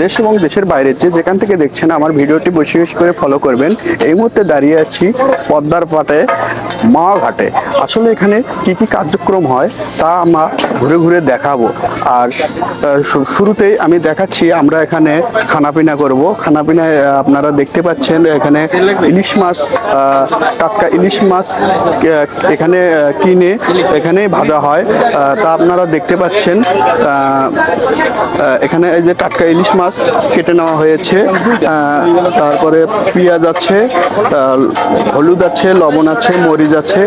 দেশ এবং দেশের বাইরের যে যেখান থেকে দেখছেন আমার ভিডিওটি বেশি বেশি করে ফলো করবেন। এই মুহূর্তে দাঁড়িয়ে আছি পদ্মার পাটে মা ঘাটে আসলে এখানে কি কি কার্যক্রম হয় তা আমরা ঘুরে ঘুরে দেখাবো। আর শুরুতেই আমি দেখাচ্ছি, আমরা এখানে খানাপিনা করব। খানাপিনায় আপনারা দেখতে পাচ্ছেন এখানে ইলিশ মাছ টাটকা ইলিশ মাছ এখানে কিনে এখানেই ভাজা হয়। তা আপনারা দেখতে পাচ্ছেন এখানে এই যে টাটকা ইলিশ মাছ কেটে নেওয়া হয়েছে। তারপরে পেঁয়াজ আছে হলুদ আছে, লবণ আছে, মরিচ আছে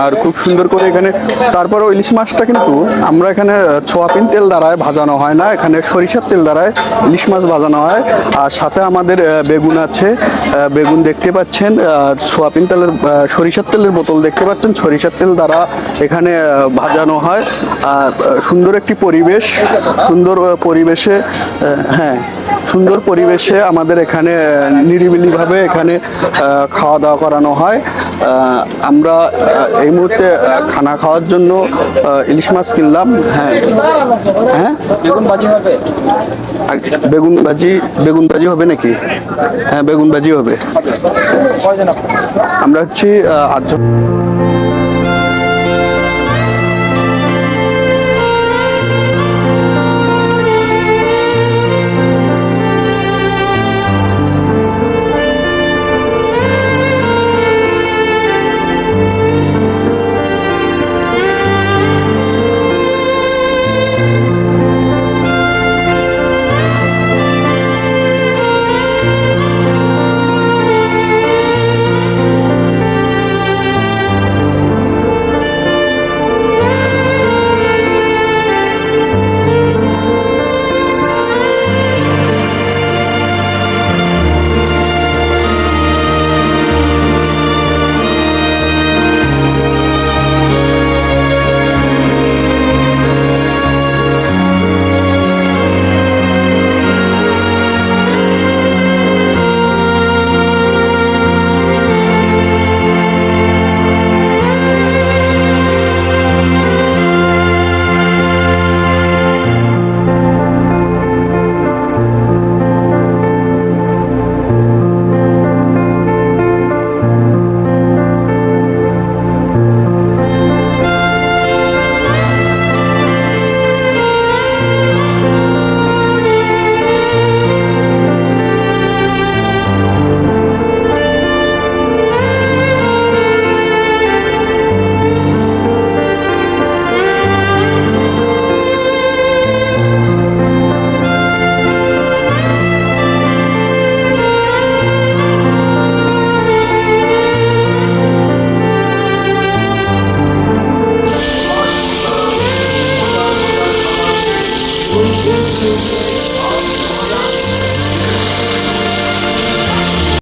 আর খুব সুন্দর করে এখানে তারপরে ইলিশ মাছটা কিন্তু আমরা এখানে সোয়াবিন তেল দ্বারায় ভাজানো হয় না। এখানে সরিষার তেল দ্বারায় ইলিশ মাছ ভাজানো হয়। আর সাথে আমাদের বেগুন আছে। বেগুন দেখতে পাচ্ছেন, আর সোয়াবিন তেলের সরিষার তেলের বোতল দেখতে পাচ্ছেন। সরিষার তেল দ্বারা এখানে ভাজানো হয়। আর সুন্দর একটি পরিবেশ। সুন্দর পরিবেশে হ্যাঁ। সুন্দর পরিবেশে আমাদের এখানে নিরিবিলিভাবে এখানে খাওয়া দাওয়া করানো হয়। আমরা এই মুহূর্তে খানা খাওয়ার জন্য ইলিশ মাছ কিনলাম। হ্যাঁ। হ্যাঁ? বেগুন ভাজি হবে? বেগুন ভাজি বেগুন ভাজি হবে নাকি? হ্যাঁ বেগুন ভাজি হবে। আমরা হচ্ছি আটজন।